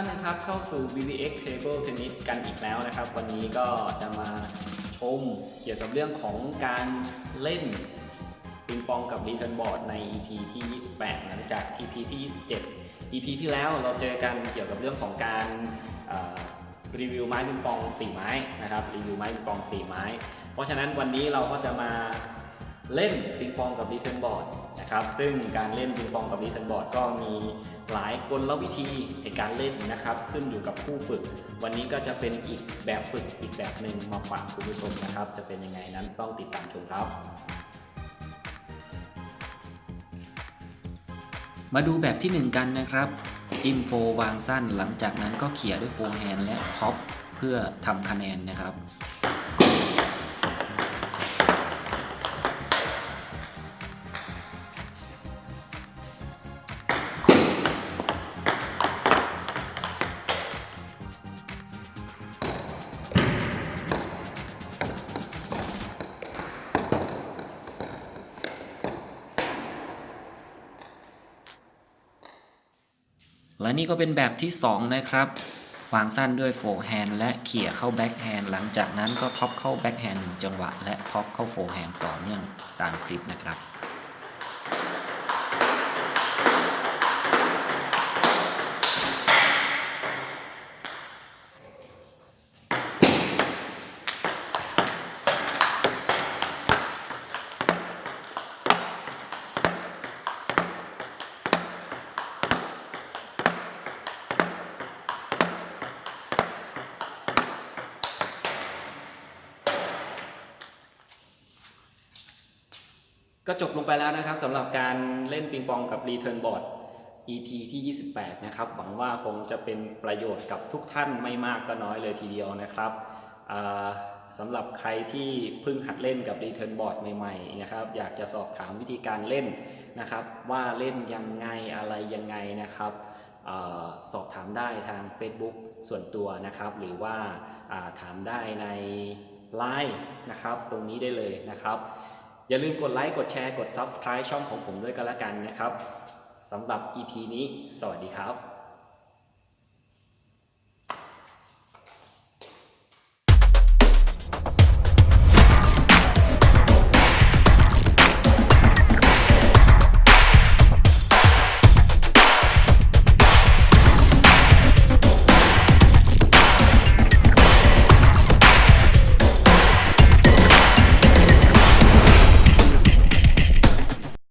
ท่านนะครับเข้าสู่ VVX Table Tennis กันอีกแล้วนะครับ วันนี้ก็จะมาชมเกี่ยวกับเรื่องของการเล่นปิงปองกับรีเทิร์นบอร์ดใน EP ที่ 28 หลังจาก EP ที่ 27 EP ที่แล้วเราเจอกันเกี่ยวกับเรื่องของการรีวิวไม้ปิงปอง 4 ไม้นะครับรีวิวไม้ปิงปอง 4 ไม้ เพราะฉะนั้นวันนี้เราก็จะมา เล่นปิงปองกับรีเทิร์นบอร์ดนะครับซึ่งการเล่นปิงปองกับรีเทิร์นบอร์ดก็มีหลายกลวิธีในการเล่นนะครับ ขึ้นอยู่กับผู้ฝึก วันนี้ก็จะเป็นอีกแบบฝึกอีกแบบหนึ่งมาฝากคุณผู้ชมนะครับ จะเป็นยังไงนั้นต้องติดตามชมครับ มาดูแบบที่ 1 กันนะครับ จิ้มโฟวางสั้นหลังจากนั้นก็เขี่ยด้วยโฟแฮนและท็อปเพื่อทำคะแนนนะครับ และนี่ก็เป็นแบบที่ 2 นะครับ วางสั้นด้วยโฟแฮนด์และเขี่ยเข้าแบ็คแฮนด์หลังจากนั้นก็ท็อปเข้าแบ็คแฮนด์หนึ่งจังหวะ และท็อปเข้าโฟแฮนด์ต่อเนื่องตามคลิปนะครับ ก็จบลงไปแล้วนะครับสำหรับการเล่นปิงปองกับ Return Board EP ที่ 28 นะครับ หวังว่าคงจะเป็นประโยชน์กับทุกท่านไม่มากก็น้อยเลยทีเดียวนะครับสำหรับใครที่เพิ่งหัดเล่นกับ Return Board ใหม่ๆนะครับ อยากจะสอบถามวิธีการเล่นนะครับ ว่าเล่นยังไงอะไรยังไงนะครับอสอบถามได้ทาง Facebook ส่วนตัวนะครับ หรือว่าอ่าถามได้ใน Line นะครับ ตรงนี้ได้เลยนะครับ อย่าลืมกดไลค์กดแชร์กด Subscribe ช่องของผมด้วยกันละกันนะครับสำหรับ EP นี้ สวัสดีครับ